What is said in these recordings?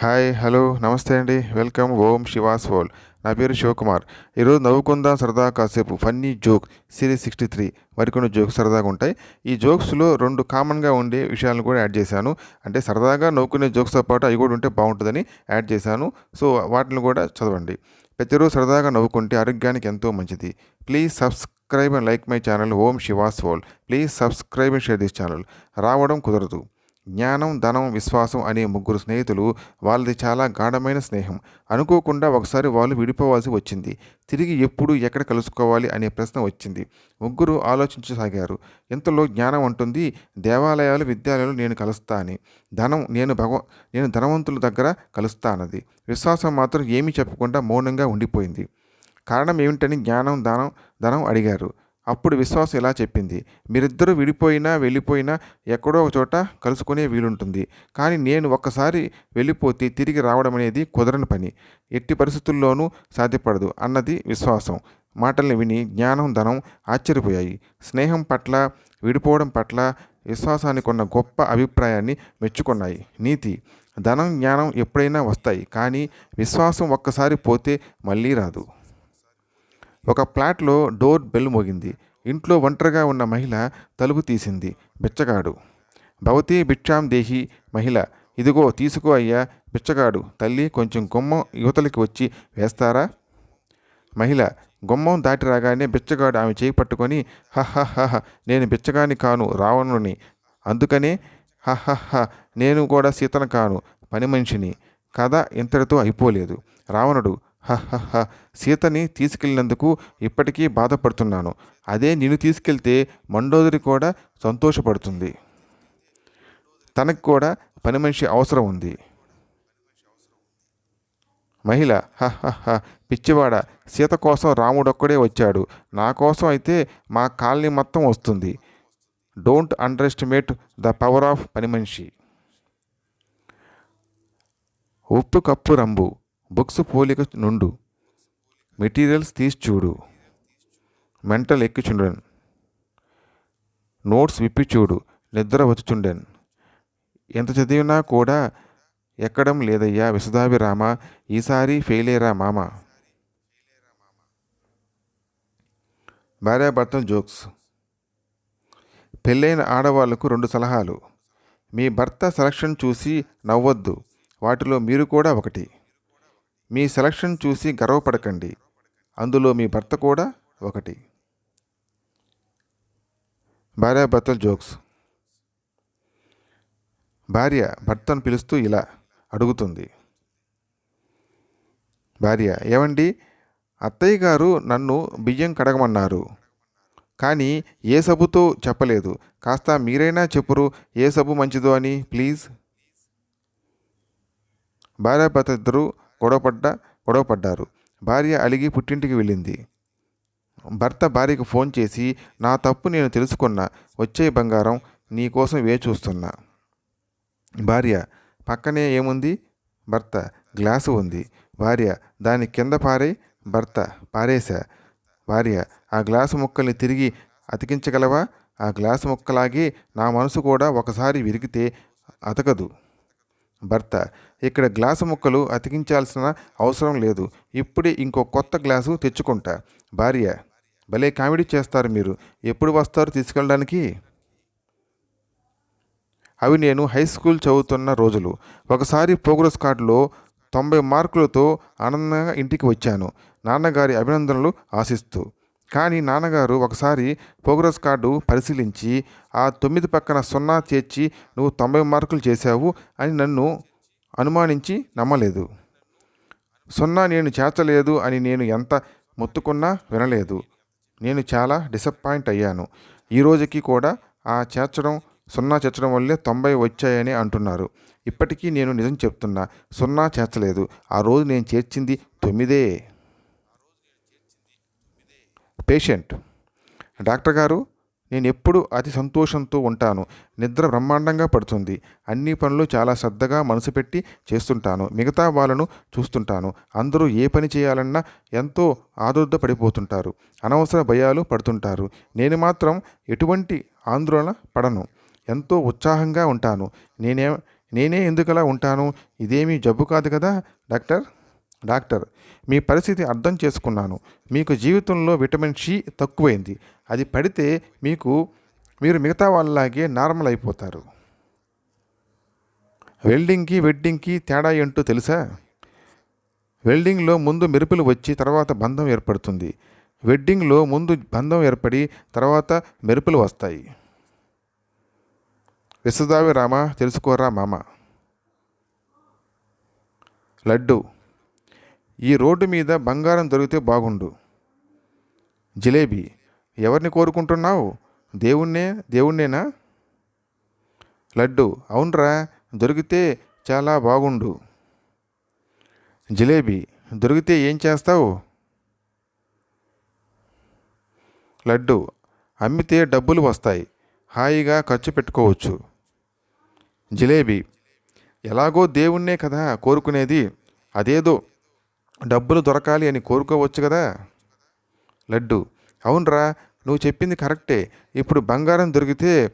Hi hello నమస్తే అండి. Welcome ఓం శివాస్ వోల్ నా పేరు శివకుమార్. ఈరోజు నవ్వుకుందాం సరదా కాసేపు funny joke series sixty three మరికొన్ని జోక్స్ సరదాగా ఉంటాయి. ఈ జోక్స్లో రెండు కామన్గా ఉండే విషయాలను కూడా యాడ్ చేశాను. అంటే సరదాగా నవ్వుకునే జోక్స్తో పాటు అవి కూడా ఉంటే బాగుంటుందని యాడ్ చేశాను. సో వాటిని కూడా చదవండి. ప్రతిరోజు సరదాగా నవ్వుకుంటే ఆరోగ్యానికి ఎంతో మంచిది. Please subscribe and like my channel Om Shivas whole please subscribe and share this channel. రావడం కుదరదు. జ్ఞానం ధనం విశ్వాసం అనే ముగ్గురు స్నేహితులు వాళ్ళది చాలా గాఢమైన స్నేహం. అనుకోకుండా ఒకసారి వాళ్ళు విడిపోవాల్సి వచ్చింది. తిరిగి ఎప్పుడు ఎక్కడ కలుసుకోవాలి అనే ప్రశ్న వచ్చింది. ముగ్గురు ఆలోచించసాగారు. ఇంతలో జ్ఞానం అంటుంది దేవాలయాలు విద్యాలయాలు నేను కలుస్తా అని. ధనం నేను భగవ నేను ధనవంతుల దగ్గర కలుస్తానది విశ్వాసం మాత్రం ఏమీ చెప్పకుండా మౌనంగా ఉండిపోయింది. కారణం ఏమిటని జ్ఞానం దానం ధనం అడిగారు. అప్పుడు విశ్వాసం ఇలా చెప్పింది? మీరిద్దరూ విడిపోయినా వెళ్ళిపోయినా ఎక్కడో ఒక చోట కలుసుకునే వీలుంటుంది. కానీ నేను ఒక్కసారి వెళ్ళిపోతే తిరిగి రావడం అనేది కుదరని పని. ఎట్టి పరిస్థితుల్లోనూ సాధ్యపడదు అన్నది విశ్వాసం. మాటల్ని విని జ్ఞానం ధనం ఆశ్చర్యపోయాయి. స్నేహం పట్ల విడిపోవడం పట్ల విశ్వాసానికి ఉన్న గొప్ప అభిప్రాయాన్ని మెచ్చుకున్నాయి. నీతి ధనం జ్ఞానం ఎప్పుడైనా వస్తాయి. కానీ విశ్వాసం ఒక్కసారి పోతే మళ్ళీ రాదు. ఒక ఫ్లాట్లో డోర్ బెల్ మోగింది. ఇంట్లో ఒంటరిగా ఉన్న మహిళ తలుపు తీసింది. బిచ్చగాడు. భవతి భిక్షాం దేహి మహిళ. ఇదిగో తీసుకో అయ్యా. బిచ్చగాడు. తల్లి కొంచెం గుమ్మం యువతలకి వచ్చి వేస్తారా? మహిళ. గుమ్మం దాటి రాగానే బిచ్చగాడు ఆమె చేయి పట్టుకొని హహహహ నేను బిచ్చగాని కాను రావణుని. అందుకనే హహహ నేను కూడా సీతను కాను పని మనిషిని. కథ ఇంతటితో అయిపోలేదు. రావణుడు హహహ సీతని తీసుకెళ్ళినందుకు ఇప్పటికీ బాధపడుతున్నాను. అదే నిన్ను తీసుకెళ్తే మండోదరి కూడా సంతోషపడుతుంది. తనకు కూడా పని మనిషి అవసరం ఉంది. మహిళ హహహ పిచ్చివాడ సీత కోసం రాముడొక్కడే వచ్చాడు. నా కోసం అయితే మా కాలనీ మొత్తం వస్తుంది. Don't underestimate the power of పని మనిషి. ఉప్పు కప్పు రంబు. బుక్స్ పోలిక నుండు మెటీరియల్స్ తీసి చూడు. మెంటల్ ఎక్కిచుండెన్ నోట్స్ విప్పి చూడు. నిద్ర వచ్చుచుండెన్. ఎంత చదివినా కూడా ఎక్కడం లేదయ్యా విశదాభిరామ ఈసారి ఫెయిలేరా మామ. భార్యాభర్తల జోక్స్. పెళ్ళైన ఆడవాళ్ళకు రెండు సలహాలు. మీ భర్త సెలక్షన్ చూసి నవ్వొద్దు. వాటిలో మీరు కూడా ఒకటి. మీ సెలక్షన్ చూసి గర్వపడకండి. అందులో మీ భర్త కూడా ఒకటి. భార్యాభర్తల జోక్స్. భార్య భర్తను పిలుస్తూ ఇలా అడుగుతుంది. భార్య ఏమండి అత్తయ్య గారు నన్ను బియ్యం కడగమన్నారు. కానీ ఏ సబ్బుతో చెప్పలేదు. కాస్త మీరైనా చెప్పురు. ఏ సబ్బు మంచిదో అని ప్లీజ్. భార్యాభర్త ఇద్దరు గొడవపడ్డ గొడవపడ్డారు భార్య అలిగి పుట్టింటికి వెళ్ళింది. భర్త భార్యకు ఫోన్ చేసి నా తప్పు నేను తెలుసుకున్నా వచ్చే బంగారం నీకోసం వేచి వే చూస్తున్నా. భార్య పక్కనే ఏముంది? భర్త గ్లాసు ఉంది. భార్య దాని కింద పారే భర్త పారేశా. భార్య ఆ గ్లాసు ముక్కల్ని తిరిగి అతికించగలవా? ఆ గ్లాసు ముక్కలాగే నా మనసు కూడా ఒకసారి విరిగితే అతకదు. భర్త ఇక్కడ గ్లాసు ముక్కలు అతికించాల్సిన అవసరం లేదు. ఇప్పుడే ఇంకో కొత్త గ్లాసు తెచ్చుకుంటా. భార్య భలే కామెడీ చేస్తారు మీరు. ఎప్పుడు వస్తారు తీసుకెళ్ళడానికి? అవి నేను హై స్కూల్ చదువుతున్న రోజులు. ఒకసారి ప్రోగ్రెస్ కార్డులో తొంభై మార్కులతో ఆనందంగా ఇంటికి వచ్చాను. నాన్నగారి అభినందనలు ఆశిస్తూ కానీ నాన్నగారు ఒకసారి ప్రోగ్రెస్ కార్డు పరిశీలించి ఆ తొమ్మిది పక్కన సున్నా చేర్చి నువ్వు తొంభై మార్కులు చేశావు అని నన్ను అనుమానించి నమ్మలేదు. సున్నా నేను చేర్చలేదు అని నేను ఎంత మొత్తుకున్నా వినలేదు. నేను చాలా డిసప్పాయింట్ అయ్యాను. ఈ రోజుకి కూడా ఆ చేర్చడం సున్నా చేర్చడం వల్లే తొంభై వచ్చాయని అంటున్నారు. ఇప్పటికీ నేను నిజం చెప్తున్నా సున్నా చేర్చలేదు. ఆ రోజు నేను చేర్చింది తొమ్మిదే. పేషెంట్. డాక్టర్ గారు నేను ఎప్పుడు అతి సంతోషంతో ఉంటాను. నిద్ర బ్రహ్మాండంగా పడుతుంది. అన్ని పనులు చాలా శ్రద్ధగా మనసు పెట్టి చేస్తుంటాను. మిగతా వాళ్ళను చూస్తుంటాను. అందరూ ఏ పని చేయాలన్నా ఎంతో ఆదుర్ద పడిపోతుంటారు అనవసర భయాలు పడుతుంటారు. నేను మాత్రం ఎటువంటి ఆందోళన పడను. ఎంతో ఉత్సాహంగా ఉంటాను. నేనే నేనే ఎందుకలా ఉంటాను? ఇదేమీ జబ్బు కాదు కదా డాక్టర్? డాక్టర్ మీ పరిస్థితి అర్థం చేసుకున్నాను. మీకు జీవితంలో విటమిన్ సి తక్కువైంది. అది పడితే మీకు మీరు మిగతా వాళ్ళలాగే నార్మల్ అయిపోతారు. వెల్డింగ్కి వెడ్డింగ్కి తేడా ఏంటో తెలుసా? వెల్డింగ్లో ముందు మెరుపులు వచ్చి తర్వాత బంధం ఏర్పడుతుంది. వెడ్డింగ్లో ముందు బంధం ఏర్పడి తర్వాత మెరుపులు వస్తాయి. విశ్వదావి రామ తెలుసుకోరా మామ? లడ్డు ఈ రోడ్డు మీద బంగారం దొరికితే బాగుండు. జిలేబీ ఎవరిని కోరుకుంటున్నావు? దేవుణ్ణే దేవుణ్ణేనా? లడ్డు అవునరా దొరికితే చాలా బాగుండు. జిలేబీ దొరికితే ఏం చేస్తావు? లడ్డు అమ్మితే డబ్బులు వస్తాయి హాయిగా ఖర్చు పెట్టుకోవచ్చు. జిలేబీ ఎలాగో దేవుణ్ణే కదా కోరుకునేది అదేదో డబ్బులు దొరకాలి అని కోరుకోవచ్చు కదా? లడ్డు. అవునరా నువ్వు చెప్పింది కరెక్టే. ఇప్పుడు బంగారం దొరికితే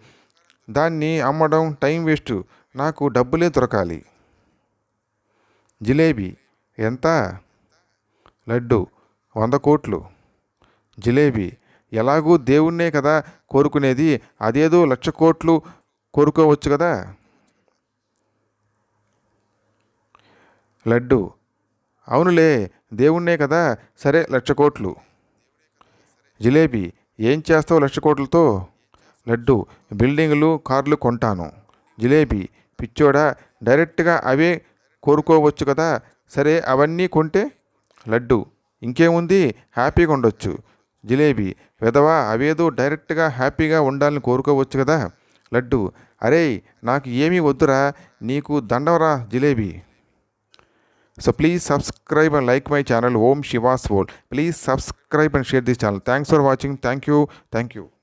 దాన్ని అమ్మడం టైం వేస్ట్. నాకు డబ్బులే దొరకాలి. జిలేబీ. ఎంత? లడ్డు. వంద కోట్లు. జిలేబీ. ఎలాగూ దేవుణ్ణే కదా కోరుకునేది. అదేదో లక్ష కోట్లు కోరుకోవచ్చు కదా? లడ్డు. అవునులే దేవుణ్ణే కదా. సరే లక్ష కోట్లు. జిలేబీ ఏం చేస్తావు లక్ష కోట్లతో? లడ్డు బిల్డింగులు కార్లు కొంటాను. జిలేబీ పిచ్చోడా డైరెక్ట్గా అవే కోరుకోవచ్చు కదా. సరే అవన్నీ కొంటే? లడ్డు ఇంకేముంది? హ్యాపీగా ఉండొచ్చు. జిలేబీ విధవా అవేదో డైరెక్ట్గా హ్యాపీగా ఉండాలని కోరుకోవచ్చు కదా. లడ్డు అరే నాకు ఏమీ వద్దురా. నీకు దండవరా jalebi. So please subscribe and like my channel Om Shiva's World. Please subscribe and share this channel. Thanks for watching. Thank you. Thank you.